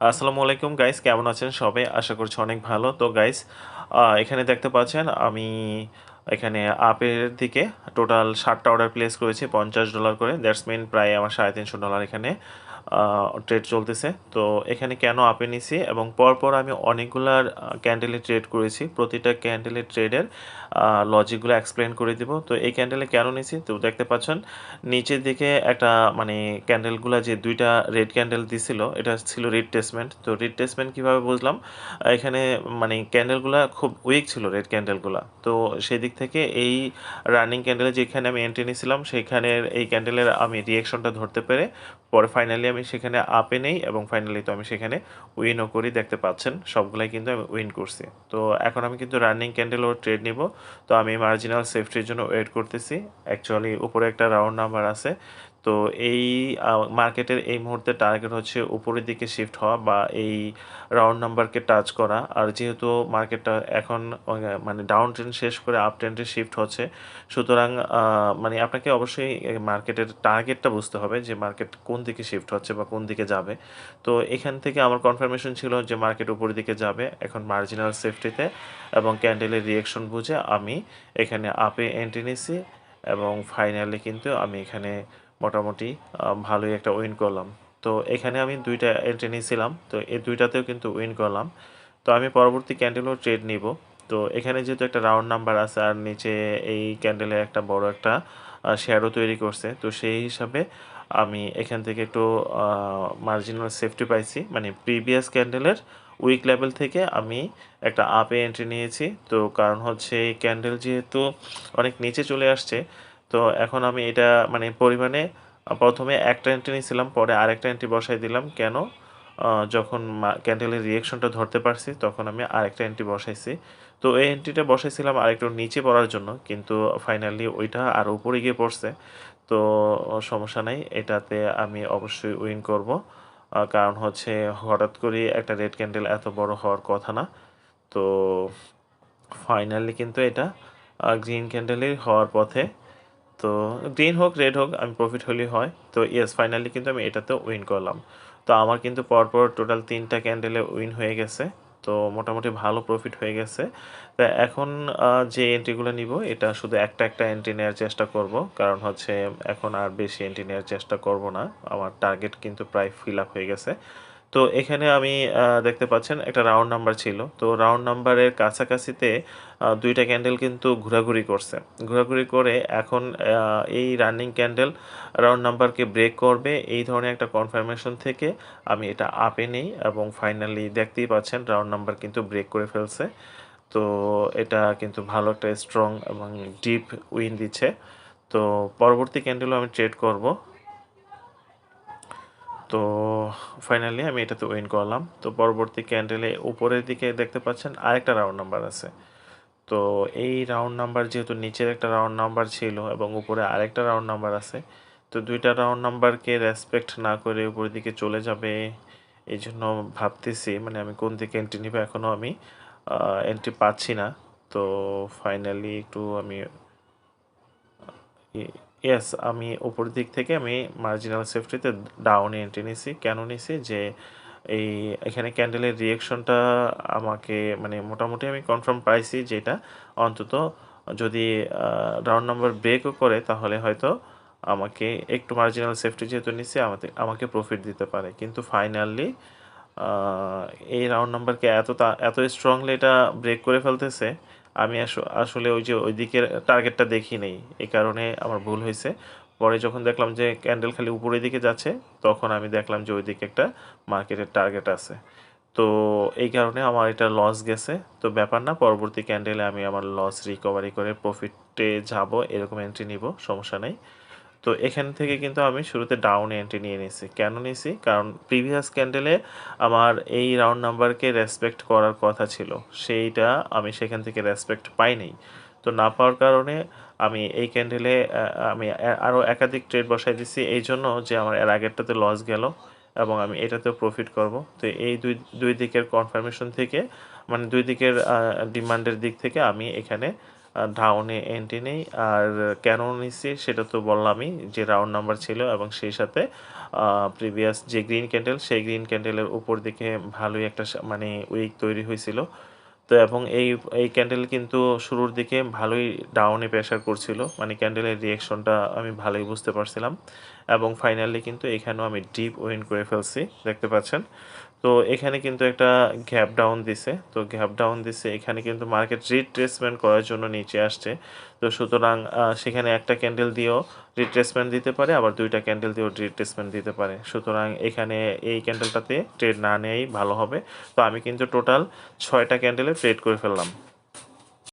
আসসালামু আলাইকুম গাইস কেমন আছেন সবাই? আশা করছি অনেক ভালো। তো গাইস এখানে দেখতে পাচ্ছেন আমি এখানে আপের দিকে টোটাল ষাটটা অর্ডার প্লেস করেছি, পঞ্চাশ ডলার করে। দ্যাটস মিন প্রায় আমার সাড়ে তিনশো ডলার এখানে ট্রেড চলতেছে। তো এখানে কেন আপে নিছি এবং পরপর আমি অনেকগুলার ক্যান্ডেলে ট্রেড করেছি। প্রতিটা ক্যান্ডেলের ট্রেডের লজিকগুলো এক্সপ্লেন করে দিব। তো এই ক্যান্ডেলে কেন নিছি? তো দেখতে পাচ্ছেন, নিচের দিকে একটা মানে ক্যান্ডেলগুলো যে দুইটা রেড ক্যান্ডেল দিছিল, এটা ছিল রেড রিট্রেসমেন্ট তো রেড রিট্রেসমেন্ট কীভাবে বুঝলাম? এখানে মানে ক্যান্ডেলগুলো খুব উইক ছিল রেড ক্যান্ডেলগুলো তো সেই দিক থেকে এই রানিং ক্যান্ডেলে যেখানে আমি এন্ট্রি নিয়েছিলাম, সেখানে এই ক্যান্ডেলের আমি রিয়েকশনটা ধরতে পেরে পরে ফাইনালি আমি সেখানে আপে নেই এবং ফাইনালি তো আমি সেখানে উইনও করি, দেখতে পাচ্ছেন, সবগুলাই কিন্তু আমি উইন করছি। তো এখন আমি কিন্তু রানিং ক্যান্ডেল ও ট্রেড নিব। তো আমি মার্জিনাল সেফটির জন্য ওয়েট করতেছি। অ্যাকচুয়ালি উপরে একটা রাউন্ড নাম্বার আছে। তো এই মার্কেটের এই মুহূর্তে টার্গেট হচ্ছে উপরের দিকে শিফট হওয়া বা এই রাউন্ড নাম্বারকে টাচ করা। আর যেহেতু মার্কেটটা এখন মানে ডাউন ট্রেন্ড শেষ করে আপ ট্রেন্ডে শিফট হচ্ছে, সুতরাং মানে আপনাকে অবশ্যই মার্কেটের টার্গেটটা বুঝতে হবে যে মার্কেট কোন দিকে শিফট হচ্ছে বা কোন দিকে যাবে। তো এখান থেকে আমার কনফার্মেশন ছিল যে মার্কেট উপরের দিকে যাবে এখন মার্জিনাল সেফটিতে এবং ক্যান্ডেলের রিয়েকশন বুঝে আমি এখানে আপে এন্ট্রি নিছি এবং ফাইনালি কিন্তু আমি এখানে মোটামুটি ভালোই একটা উইন করলাম। তো এখানে আমি দুইটা এন্ট্রি নিয়েছিলাম, তো এই দুইটাতেও কিন্তু উইন করলাম। তো আমি পরবর্তী ক্যান্ডেলও ট্রেড নিব। তো এখানে যেহেতু একটা রাউন্ড নাম্বার আছে, আর নিচে এই ক্যান্ডেলে একটা বড় একটা শেয়ারও তৈরি করছে, তো সেই হিসাবে আমি এখান থেকে একটু মার্জিনাল সেফটি পাইছি। মানে প্রিভিয়াস ক্যান্ডেলের উইক লেভেল থেকে আমি একটা আপে এন্ট্রি নিয়েছি। তো কারণ হচ্ছে এই ক্যান্ডেল যেহেতু অনেক নিচে চলে আসছে, তো এখন আমি এটা মানে পরিমাণে প্রথমে একটা এন্ট্রি নিয়েছিলাম, পরে আরেকটা এন্ট্রি বসাই দিলাম। কেন? যখন ক্যান্ডেলের রিয়েকশনটা ধরতে পারছি, তখন আমি আরেকটা এন্ট্রি বসাইছি। তো এই এন্ট্রিটা বসাইছিলাম আরেকটু নিচে পড়ার জন্য, কিন্তু ফাইনালি ওইটা আর উপরে গিয়ে পড়ছে। তো সমস্যা নাই, এটাতে আমি অবশ্যই উইন করব। কারণ হচ্ছে হঠাৎ করে একটা রেড ক্যান্ডেল এত বড় হওয়ার কথা না। তো ফাইনালি কিন্তু এটা গ্রিন ক্যান্ডেলই হওয়ার পথে। তো গ্রিন হোক রেড হোক, আমি প্রফিট হলেই হয়। তো ইয়েস ফাইনালি কিন্তু আমি এটাতে উইন করলাম। তো আমার কিন্তু পরপর টোটাল তিনটা ক্যান্ডেলে উইন হয়ে গেছে। তো মোটামুটি ভালো প্রফিট হয়ে গেছে। তা এখন যে এন্ট্রিগুলো নিব, এটা শুধু একটা একটা এন্ট্রি নেওয়ার চেষ্টা করব। কারণ হচ্ছে, এখন আর বেশি এন্ট্রি নেওয়ার চেষ্টা করব না। আমার টার্গেট কিন্তু প্রায় ফিল আপ হয়ে গেছে। তো এখানে আমি দেখতে পাচ্ছেন একটা রাউন্ড নাম্বার ছিল। তো রাউন্ড নাম্বারের কাছাকাছিতে দুইটা ক্যান্ডেল কিন্তু ঘোরাঘুরি করছে। ঘোরাঘুরি করে এখন এই রানিং ক্যান্ডেল রাউন্ড নাম্বারকে ব্রেক করবে। এই ধরনের একটা কনফার্মেশন থেকে আমি এটা আপে নেই এবং ফাইনালি দেখতেই পাচ্ছেন রাউন্ড নাম্বার কিন্তু ব্রেক করে ফেলছে। তো এটা কিন্তু ভালো একটা স্ট্রং এবং ডিপ উইন দিচ্ছে। তো পরবর্তী ক্যান্ডেলও আমি ট্রেড করব। তো ফাইনালি আমি এটাতে উইন করলাম। তো পরবর্তী ক্যান্ডেলে উপরের দিকে দেখতে পাচ্ছেন আরেকটা রাউন্ড নাম্বার আছে। তো এই রাউন্ড নাম্বার যেহেতু নিচের একটা রাউন্ড নাম্বার ছিল এবং উপরে আরেকটা রাউন্ড নাম্বার আছে, তো দুইটা রাউন্ড নাম্বারকে রেসপেক্ট না করে উপরের দিকে চলে যাবে এই জন্য ভাবতেছি মানে আমি কোন দিকে এন্ট্রি নিব এখনও আমি এন্ট্রি পাচ্ছি না। তো ফাইনালি একটু আমি ইয়েস আমি উপর দিক থেকে আমি মার্জিনাল সেফটিতে ডাউনে এন্ট্রি নিছি। কেন নিছি? যে এই এখানে ক্যান্ডেলের রিয়েকশনটা আমাকে মানে মোটামুটি আমি কনফার্ম পাইছি যেটা। অন্তত যদি রাউন্ড নাম্বার ব্রেকও করে তাহলে হয়তো আমাকে একটু মার্জিনাল সেফটি যেহেতু নিচ্ছে আমাকে আমাকে প্রফিট দিতে পারে। কিন্তু ফাইনালি এই রাউন্ড নাম্বারকে এত এত স্ট্রংলি এটা ব্রেক করে ফেলতেছে আমি আসলে ওই যে ওই দিকের টার্গেটটা দেখি নেই। এই কারণে আমার ভুল হয়েছে। পরে যখন দেখলাম যে ক্যান্ডেল খালি উপরের দিকে যাচ্ছে, তখন আমি দেখলাম যে ওই দিকে একটা মার্কেটের টার্গেট আছে। তো এই কারণে আমার এটা লস গেছে। তো ব্যাপার না, পরবর্তী ক্যান্ডেলে আমি আমার লস রিকভারি করে প্রফিটে যাব, এরকম এন্ট্রি নিব, সমস্যা নেই। তো এখান থেকে কিন্তু আমি শুরুতে ডাউন এন্ট্রি নিয়ে নিয়েছি। কেন নিয়েছি? কারণ প্রিভিয়াস ক্যান্ডেলে আমার এই রাউন্ড নাম্বারকে রেসপেক্ট করার কথা ছিল। সেইটা আমি সেখান থেকে রেসপেক্ট পাইনি। তো না পাওয়ার কারণে আমি এই ক্যান্ডেলে আমি আরও একাধিক ট্রেড বসাই দিচ্ছি এই জন্য যে আমার এর আগেরটাতে লস গেল এবং আমি এটাতেও প্রফিট করব। তো এই দুই দুই দিকের কনফার্মেশন থেকে মানে দুই দিকের ডিমান্ডের দিক থেকে আমি এখানে ডাউনে এন্ট্রি নেই। আর কেন নিচ্ছি সেটা তো বললামই, যে রাউন্ড নাম্বার ছিল এবং সেই সাথে প্রিভিয়াস যে গ্রিন ক্যান্ডেল সেই গ্রিন ক্যান্ডেলের উপর দিকে ভালোই একটা মানে উইক তৈরি হয়েছিল। তো এবং এই এই ক্যান্ডেল কিন্তু শুরুর দিকে ভালোই ডাউনে প্রেশার করছিল। মানে ক্যান্ডেলের রিয়েকশনটা আমি ভালোই বুঝতে পারছিলাম। এবং ফাইনালি কিন্তু এখানেও আমি ডিপ উইন করে ফেলছি, দেখতে পাচ্ছেন? তো এখানে কিন্তু একটা গ্যাপ ডাউন দিছে। তো গ্যাপ ডাউন দিছে, এখানে কিন্তু মার্কেট রিট্রেসমেন্ট করার জন্য নিচে আসছে। তো সুতরাং সেখানে একটা ক্যান্ডেল দিয়েও রিট্রেসমেন্ট দিতে পারে, আবার দুইটা ক্যান্ডেল দিয়েও রিট্রেসমেন্ট দিতে পারে। সুতরাং এখানে এই ক্যান্ডেলটাতে ট্রেড না নেওয়াই ভালো হবে। তো আমি কিন্তু টোটাল ছয়টা ক্যান্ডেলে ট্রেড করে ফেললাম।